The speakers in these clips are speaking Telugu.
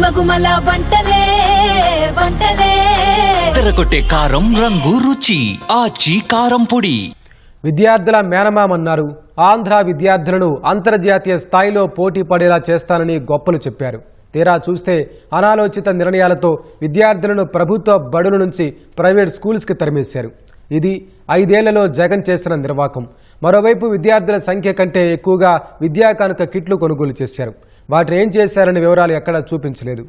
గుమగుమల వంటలే వంటలే. తెరకొట్టే కారం రంగు రుచి ఆచి కారం పొడి. విద్యార్థుల మేనమామన్నారు. ఆంధ్ర విద్యార్థులను అంతర్జాతీయ స్థాయిలో పోటీ పడేలా చేస్తానని గొప్పలు చెప్పారు. తీరా చూస్తే అనాలోచిత నిర్ణయాలతో విద్యార్థులను ప్రభుత్వ బడుల నుంచి ప్రైవేట్ స్కూల్స్కి తరిమేశారు. ఇది ఐదేళ్ళలో జగన్ చేసిన నిర్వాకం. మరోవైపు విద్యార్థుల సంఖ్య కంటే ఎక్కువగా విద్యా కానుక కిట్లు కొనుగోలు చేశారు. వాటిని ఏం చేశారనే వివరాలు ఎక్కడా చూపించలేదు.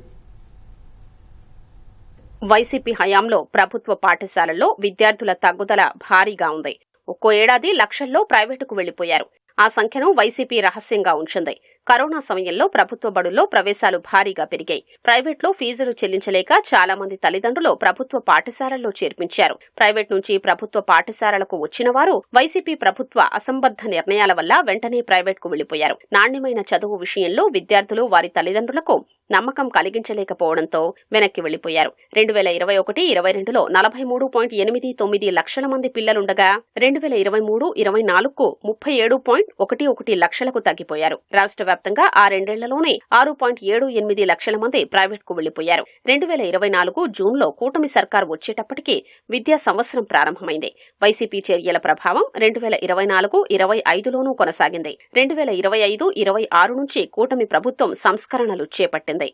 వైసీపీ హయాంలో ప్రభుత్వ పాఠశాలల్లో విద్యార్థుల తగ్గుదల భారీగా ఉంది. ఒక్కో ఏడాది లక్షల్లో ప్రైవేటుకు వెళ్ళిపోయారు ఆ సంఖ్యను వైసీపీ రహస్యంగా ఉంచింది. కరోనా సమయంలో ప్రభుత్వ బడుల్లో ప్రవేశాలు భారీగా పెరిగాయి. ప్రైవేట్లో ఫీజులు చెల్లించలేక చాలా మంది తల్లిదండ్రులు ప్రభుత్వ పాఠశాలల్లో చేర్పించారు. ప్రైవేట్ నుంచి ప్రభుత్వ పాఠశాలలకు వచ్చిన వారు వైసీపీ ప్రభుత్వ అసంబద్ధ నిర్ణయాల వల్ల వెంటనే ప్రైవేట్కు వెళ్ళిపోయారు నాణ్యమైన చదువు విషయంలో విద్యార్థులు వారి తల్లిదండ్రులకు నమ్మకం కలిగించలేకపోవడంతో వెనక్కి వెళ్ళిపోయారు రెండు వేల ఇరవై ఒకటి ఇరవై రెండులో నలభై మూడు పాయింట్ ఎనిమిది తొమ్మిది లక్షల మంది పిల్లలుండగా రెండు వేల ఇరవై మూడు ఇరవై నాలుగుకు ముప్పై ఏడు పాయింట్ ఒకటి ఒకటి లక్షలకు తగ్గిపోయారు. రాష్ట్ర వ్యాప్తంగా ఆ రెండేళ్ళలోనే ఆరు పాయింట్ ఏడు ఎనిమిది లక్షల మంది ప్రైవేట్కు వెళ్ళిపోయారు రెండు వేల ఇరవై నాలుగు జూన్లో కూటమి సర్కార్ వచ్చేటప్పటికి విద్యా సంవత్సరం ప్రారంభమైంది. వైసీపీ చర్యల ప్రభావం రెండు వేల ఇరవై నాలుగు ఇరవై ఐదులోనూ కొనసాగింది. రెండు వేల ఇరవై ఐదు ఇరవై ఆరు నుంచి కూటమి ప్రభుత్వం సంస్కరణలు చేపట్టింది.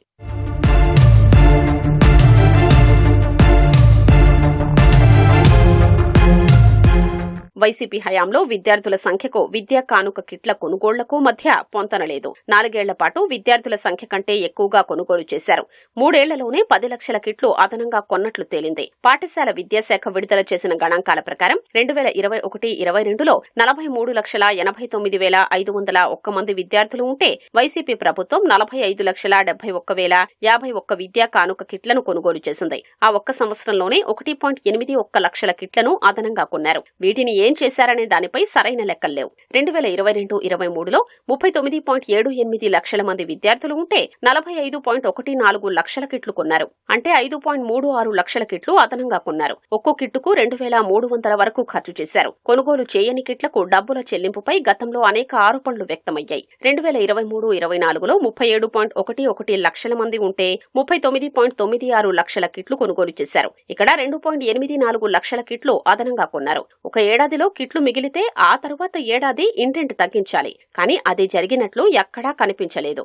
వైసీపీ హయాంలో విద్యార్థుల సంఖ్యకు విద్యా కానుక కిట్ల కొనుగోళ్ళకు మధ్య పొంతనలేదు. నాలుగేళ్ళ పాటు విద్యార్థుల సంఖ్య కంటే ఎక్కువగా కొనుగోలు చేశారు. మూడేళ్ళలోనే పది లక్షల కిట్లు అదనంగా కొన్నట్లు తేలింది. పాఠశాల విద్యాశాఖ విడుదల చేసిన గణాంకాల ప్రకారం రెండు వేల ఇరవై ఒకటి ఇరవై రెండులో నలభై మూడు లక్షల ఎనభై తొమ్మిది వేల ఐదు వందల ఒక్క మంది విద్యార్థులు ఉంటే వైసీపీ ప్రభుత్వం నలభై ఐదు లక్షల డెబ్బై ఒక్క వేల యాభై ఒక్క విద్యా కానుక కిట్లను కొనుగోలు చేసింది. ఆ ఒక్క సంవత్సరంలోనే ఒకటి పాయింట్ ఎనిమిది ఒక్క లక్షల కిట్లను అదనంగా కొన్నారు. వీటిని ఏ చేశారనే దానిపై సరైన లెక్కలు లేవు. రెండు వేల ఇరవై రెండు ఇరవై మూడులో ముప్పై తొమ్మిది పాయింట్ ఏడు ఎనిమిది లక్షల మంది విద్యార్థులు ఉంటే నలభై ఐదు పాయింట్ ఒకటి నాలుగు లక్షల కిట్లు కొన్నారు. అంటే ఐదు పాయింట్ మూడు ఆరు లక్షల కిట్లు అదనంగా కొన్నారు. ఒక్కో కిట్టుకు రెండు వేల మూడు వందల వరకు ఖర్చు చేశారు. కొనుగోలు చేయని కిట్లకు డబ్బుల చెల్లింపుపై గతంలో అనేక ఆరోపణలు వ్యక్తమయ్యాయి. రెండు వేల ఇరవై మూడు ఇరవై నాలుగులో ముప్పై ఏడు పాయింట్ ఒకటి ఒకటి లక్షల మంది ఉంటే ముప్పై తొమ్మిది పాయింట్ తొమ్మిది ఆరు లక్షల కిట్లు కొనుగోలు చేశారు. ఇక్కడ రెండు పాయింట్ ఎనిమిది నాలుగు లక్షల కిట్లు అదనంగా కొన్నారు. ఒక ఏడాది ఏడాదిలో కిట్లు మిగిలితే ఆ తర్వాత ఏడాది ఇంటెంట్ తగ్గించాలి. కానీ అది జరిగినట్లు ఎక్కడా కనిపించలేదు.